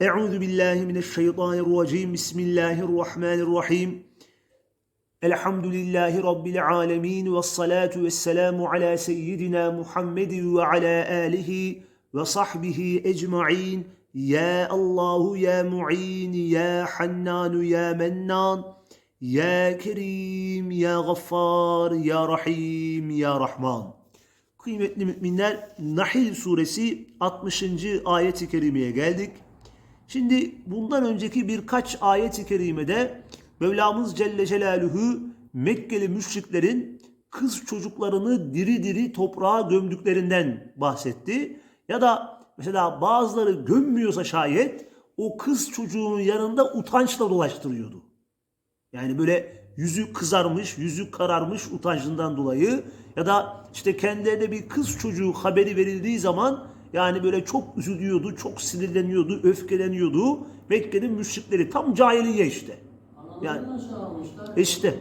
Euzu billahi mineşşeytanirracim. Bismillahirrahmanirrahim. Elhamdülillahi Rabbil alemin ve salatu ve selamu ala seyyidina Muhammed ve ala alihi ve sahbihi ecma'in. Ya Allahu ya mu'in ya hannanu ya mennan ya kerim ya gaffar ya rahim ya rahman. Kıymetli müminler Nahil suresi 60. ayet-i kerimeye geldik. Şimdi bundan önceki birkaç ayet-i kerimede Mevlamız Celle Celaluhu Mekkeli müşriklerin kız çocuklarını diri diri toprağa gömdüklerinden bahsetti. Ya da mesela bazıları gömmüyorsa şayet o kız çocuğunun yanında utançla dolaştırıyordu. Yani böyle yüzü kızarmış, yüzü kararmış utancından dolayı ya da işte kendilerine bir kız çocuğu haberi verildiği zaman yani böyle çok üzülüyordu, çok sinirleniyordu, öfkeleniyordu. Mekke'nin müşrikleri tam cahiliye işte. Yani almışlar? işte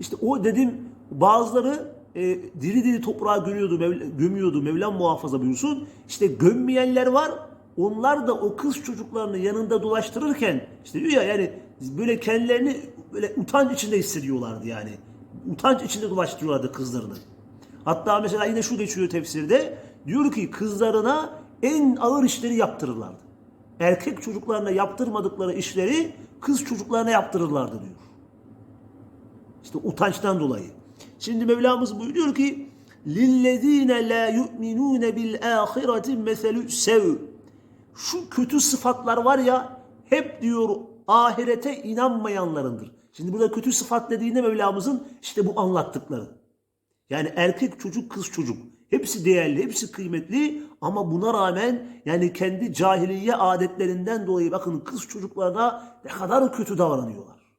işte o dedim bazıları e, diri diri toprağa gömüyordu, Mevla, gömüyordu. Mevlam muhafaza buyursun. İşte gömmeyenler var. Onlar da o kız çocuklarını yanında dolaştırırken işte diyor ya yani böyle kendilerini böyle utanç içinde hissediyorlardı yani. Utanç içinde dolaştırıyorlardı kızlarını. Hatta mesela yine şu geçiyor tefsirde. Diyor ki kızlarına en ağır işleri yaptırırlardı. Erkek çocuklarına yaptırmadıkları işleri kız çocuklarına yaptırırlardı diyor. İşte utançtan dolayı. Şimdi Mevlamız buyuruyor ki lillezine la yu'minun bil ahireti meselü sev. Şu kötü sıfatlar var ya hep diyor ahirete inanmayanlarındır. Şimdi burada kötü sıfat dediğinde Mevlamızın işte bu anlattıkları. Yani erkek çocuk, kız çocuk. Hepsi değerli, hepsi kıymetli ama buna rağmen yani kendi cahiliye adetlerinden dolayı bakın kız çocuklarına ne kadar kötü davranıyorlar.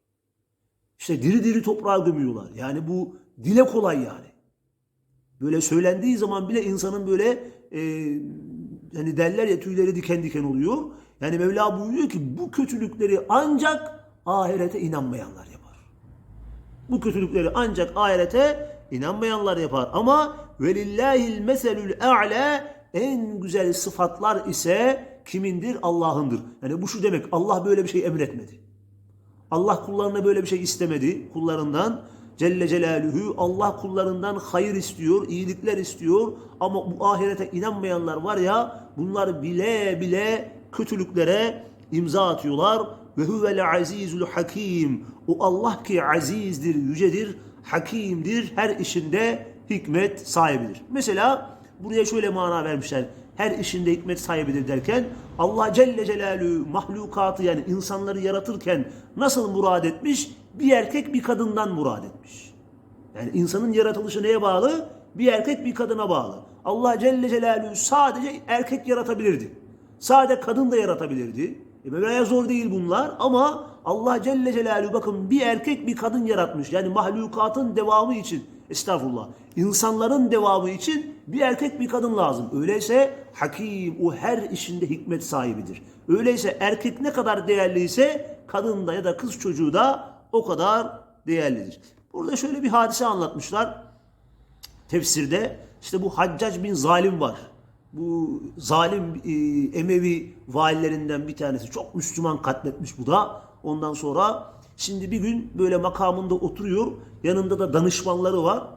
İşte diri diri toprağa gömüyorlar. Yani bu dile kolay yani. Böyle söylendiği zaman bile insanın böyle e, hani derler ya tüyleri diken diken oluyor. Yani Mevla buyuruyor ki bu kötülükleri ancak ahirete inanmayanlar. Bu kötülükleri ancak ahirete inanmayanlar yapar. Ama velillahil meselül a'la en güzel sıfatlar ise kimindir? Allah'ındır. Yani bu şu demek Allah böyle bir şey emretmedi. Allah kullarına böyle bir şey istemedi kullarından. Celle Celaluhu Allah kullarından hayır istiyor, iyilikler istiyor ama bu ahirete inanmayanlar var ya bunlar bile bile kötülüklere imza atıyorlar. Ve huvel azizul hakim. O Allah ki azizdir, yücedir, hakimdir, her işinde hikmet sahibidir. Mesela buraya şöyle mana vermişler. Her işinde hikmet sahibidir derken Allah Celle Celaluhu mahlukatı yani insanları yaratırken nasıl murad etmiş? Bir erkek bir kadından murad etmiş. Yani insanın yaratılışı neye bağlı? Bir erkek bir kadına bağlı. Allah Celle Celaluhu sadece erkek yaratabilirdi. Sadece kadın da yaratabilirdi. E Mevla'ya zor değil bunlar ama Allah Celle Celaluhu bakın bir erkek bir kadın yaratmış. Yani mahlukatın devamı için estağfurullah. insanların devamı için bir erkek bir kadın lazım. Öyleyse hakim o her işinde hikmet sahibidir. Öyleyse erkek ne kadar değerliyse kadın da ya da kız çocuğu da o kadar değerlidir. Burada şöyle bir hadise anlatmışlar tefsirde. İşte bu Haccac bin Zalim var. Bu zalim e, Emevi valilerinden bir tanesi. Çok Müslüman katletmiş bu da. Ondan sonra şimdi bir gün böyle makamında oturuyor. Yanında da danışmanları var.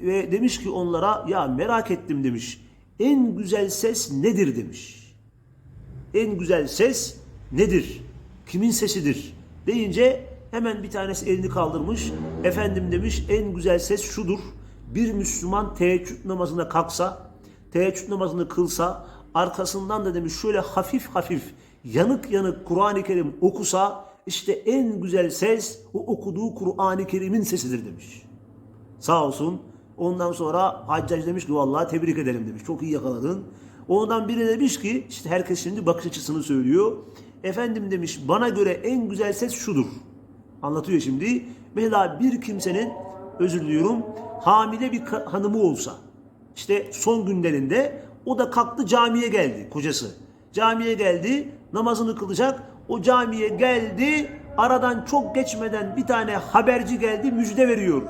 Ve demiş ki onlara ya merak ettim demiş. En güzel ses nedir demiş. En güzel ses nedir? Kimin sesidir? Deyince hemen bir tanesi elini kaldırmış. Efendim demiş en güzel ses şudur. Bir Müslüman teheccüd namazına kalksa, teheccüd namazını kılsa, arkasından da demiş şöyle hafif hafif yanık yanık Kur'an-ı Kerim okusa işte en güzel ses o okuduğu Kur'an-ı Kerim'in sesidir demiş. Sağ olsun. Ondan sonra Haccac demiş ki vallahi tebrik ederim demiş. Çok iyi yakaladın. Ondan biri demiş ki işte herkes şimdi bakış açısını söylüyor. Efendim demiş bana göre en güzel ses şudur. Anlatıyor şimdi. Mesela bir kimsenin özür diliyorum hamile bir hanımı olsa işte son günlerinde o da kalktı camiye geldi kocası. Camiye geldi namazını kılacak. O camiye geldi aradan çok geçmeden bir tane haberci geldi müjde veriyor.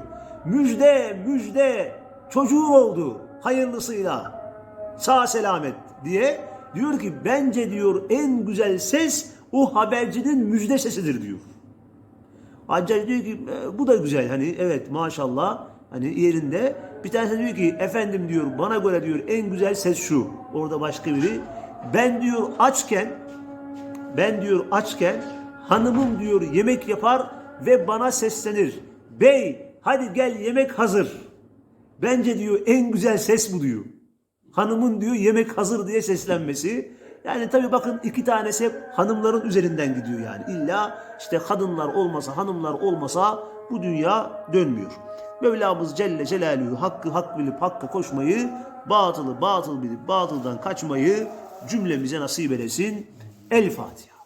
Müjde müjde çocuğu oldu hayırlısıyla sağ selamet diye Diyor ki bence diyor en güzel ses o habercinin müjde sesidir diyor. Haccac diyor ki "E, bu da güzel hani evet maşallah hani yerinde. Bir tanesi diyor ki efendim diyor bana göre diyor en güzel ses şu. Orada başka biri. Ben diyor açken ben diyor açken hanımım diyor yemek yapar ve bana seslenir. Bey hadi gel yemek hazır. Bence diyor en güzel ses bu diyor. Hanımın diyor yemek hazır diye seslenmesi. Yani tabii bakın iki tanesi hep hanımların üzerinden gidiyor yani. İlla işte kadınlar olmasa, hanımlar olmasa bu dünya dönmüyor. Mevlamız Celle Celaluhu hakkı hak bilip hakka koşmayı, batılı batıl bilip batıldan kaçmayı cümlemize nasip eylesin. El Fatiha.